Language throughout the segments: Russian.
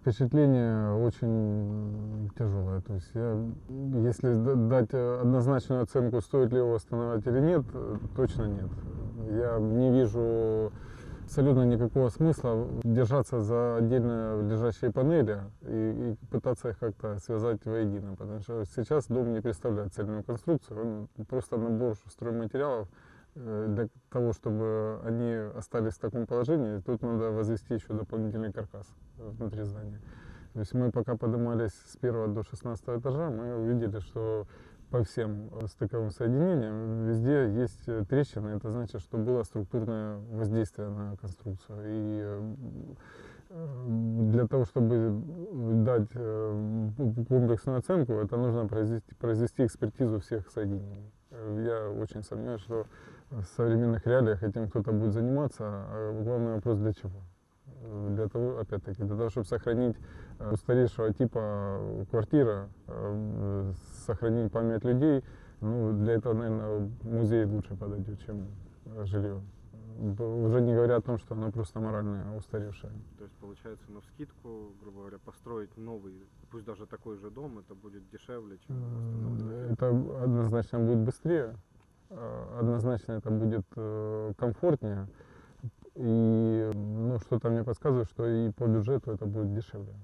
впечатление очень тяжелое. То есть я, если дать однозначную оценку, стоит ли его восстанавливать или нет, точно нет. Я не вижу абсолютно никакого смысла держаться за отдельно лежащие панели и, и пытаться их как-то связать воедино. Потому что сейчас дом не представляет цельную конструкцию, он просто набор стройматериалов, Э, для того, чтобы они остались в таком положении, тут надо возвести еще дополнительный каркас э, внутри здания. То есть мы пока поднимались с первого до 16 этажа, мы увидели, что по всем э, стыковым соединениям везде есть э, трещины. Это значит, что было структурное воздействие на конструкцию. И э, э, для того, чтобы дать э, комплексную оценку, это нужно произвести, произвести экспертизу всех соединений. Э, Я очень сомневаюсь, что в современных реалиях этим кто-то будет заниматься. А главный вопрос для чего? Э, Для того, опять-таки, для того, чтобы сохранить э, устаревшего типа квартира, э, сохранить память людей, ну, для этого, наверное, музей лучше подойдет, чем жилье. Уже не говоря о том, что оно просто морально устаревшее. То есть получается на вскидку, грубо говоря, построить новый, пусть даже такой же дом, это будет дешевле, чем. Это однозначно будет быстрее, однозначно это будет э, комфортнее. И ну, что-то мне подсказывает, что и по бюджету это будет дешевле.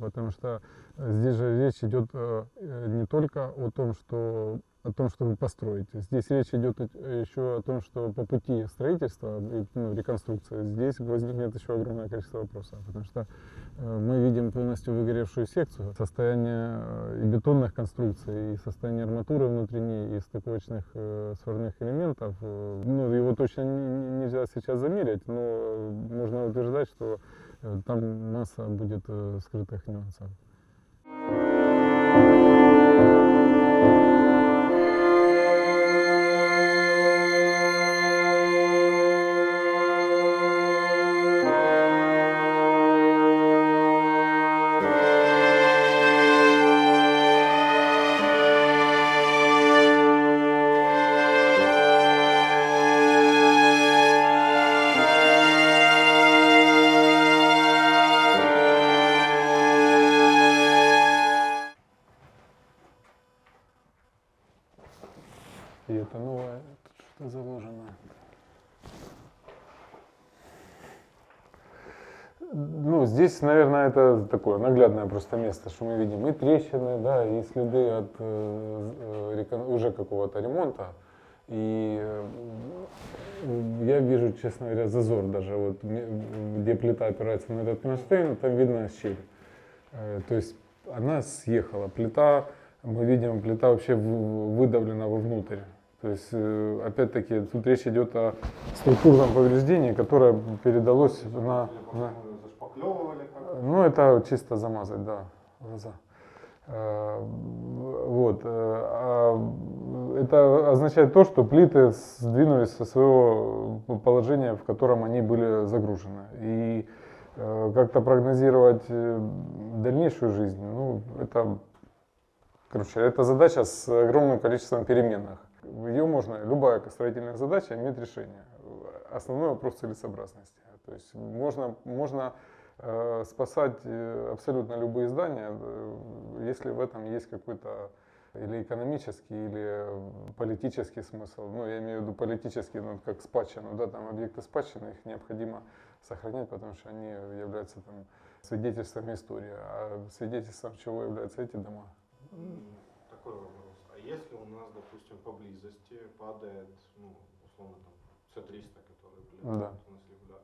Потому что здесь же речь идет э, э, не только о том, что о том, чтобы построить. Здесь речь идет еще о том, что по пути строительства и ну, реконструкции здесь возникнет еще огромное количество вопросов. Потому что э, мы видим полностью выгоревшую секцию, состояние э, и бетонных конструкций, и состояние арматуры внутренней, и стыковочных э, сварных элементов. Э, Ну, его точно не- не- нельзя сейчас замерить, но можно утверждать, что там масса будет скрытых нюансов. Ну, здесь, наверное, это такое наглядное просто место, что мы видим и трещины, да, и следы от э, э, уже какого-то ремонта. И э, я вижу, честно говоря, зазор даже, вот где плита опирается на этот кронштейн, там видно щель. Э, То есть она съехала. Плита, мы видим, плита вообще выдавлена вовнутрь. То есть, опять-таки, тут речь идет о структурном повреждении, которое передалось на, на- ну, это чисто замазать, да, глаза. Э, Вот. э, а Это означает то, что плиты сдвинулись со своего положения, в котором они были загружены. И э, как-то прогнозировать дальнейшую жизнь, ну, это, короче, это задача с огромным количеством переменных. Ее можно, любая строительная задача имеет решение. Основной вопрос целесообразности. То есть можно, можно спасать э, абсолютно любые здания, э, если в этом есть какой-то или экономический, или э, политический смысл. Ну, я имею в виду политический, ну, как спадщину, да, там объекты спадщины, их необходимо сохранять, потому что они являются там свидетельством истории. А свидетельством чего являются эти дома? Такой вопрос. А если у нас, допустим, поблизости падает, ну, условно, там, С-300, который прилетает Да. у нас в удар,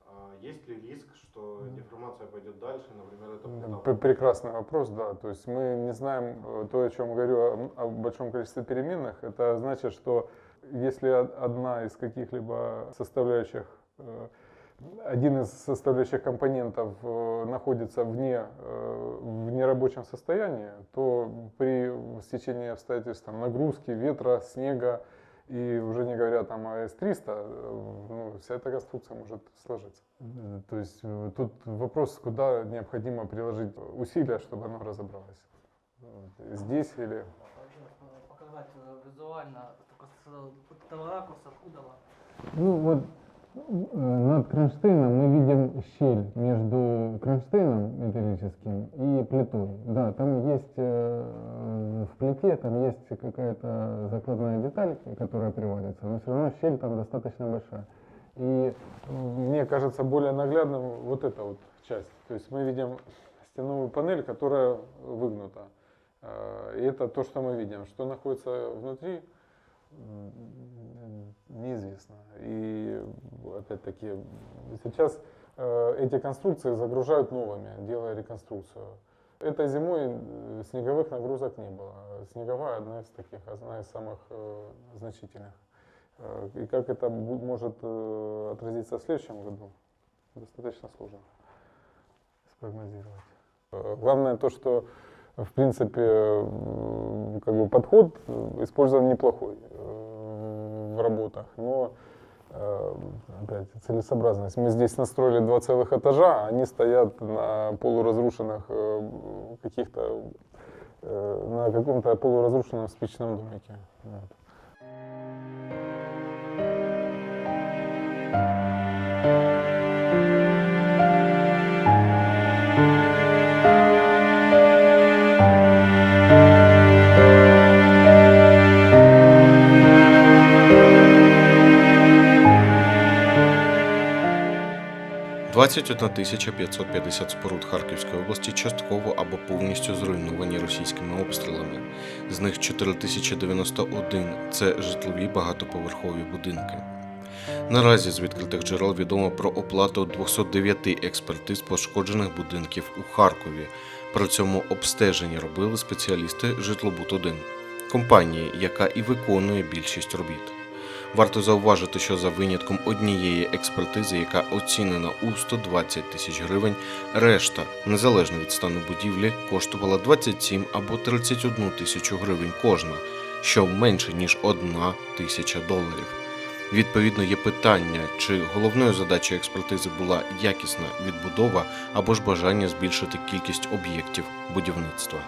а есть ли риск, что деформация пойдет дальше, например, это М, плита п- Прекрасный вопрос, да. То есть мы не знаем э, то, о чем говорю, о, большом количестве переменных. Это значит, что если од- одна из каких-либо составляющих, э, один из составляющих компонентов э, находится вне, в нерабочем состоянии, то при стечении обстоятельств, там, нагрузки, ветра, снега, и уже не говоря там о С-300, э, ну, вся эта конструкция может сложиться. То есть э, тут вопрос, куда необходимо приложить усилия, чтобы оно разобралось. Здесь или... Показать э, визуально, только с ракурса, откуда. Ну вот над кронштейном мы видим щель между кронштейном металлическим и плитой. Да, там есть э, в плите, там есть какая-то закладная деталь, которая приводится, но все равно щель там достаточно большая. И э, мне кажется более наглядным вот эта вот часть. То есть мы видим стеновую панель, которая выгнута. Э, И это то, что мы видим. Что находится внутри, опять-таки сейчас э, эти конструкции загружают новыми, делая реконструкцию. Этой зимой э, снеговых нагрузок не было. Снеговая одна из таких, одна из самых э, значительных. И как это может отразиться в следующем году, достаточно сложно спрогнозировать. Главное то, что в принципе как бы подход использован неплохой в работах, но опять целесообразность. Мы здесь настроили два целых этажа, а они стоят на полуразрушенных э, каких-то э, на каком-то полуразрушенном спичном домике. Вот. – 21 тисяча 550 споруд Харківської області частково або повністю зруйновані російськими обстрілами. З них 4091 – це житлові багатоповерхові будинки. Наразі з відкритих джерел відомо про оплату 209 експертиз пошкоджених будинків у Харкові. При цьому обстеження робили спеціалісти Житлобуд-1 компанії, яка і виконує більшість робіт. Варто зауважити, що за винятком однієї експертизи, яка оцінена у 120 тисяч гривень, решта, незалежно від стану будівлі, коштувала 27 або 31 тисячу гривень кожна, що менше ніж одна тисяча доларів. Відповідно, є питання, чи головною задачею експертизи була якісна відбудова або ж бажання збільшити кількість об'єктів будівництва.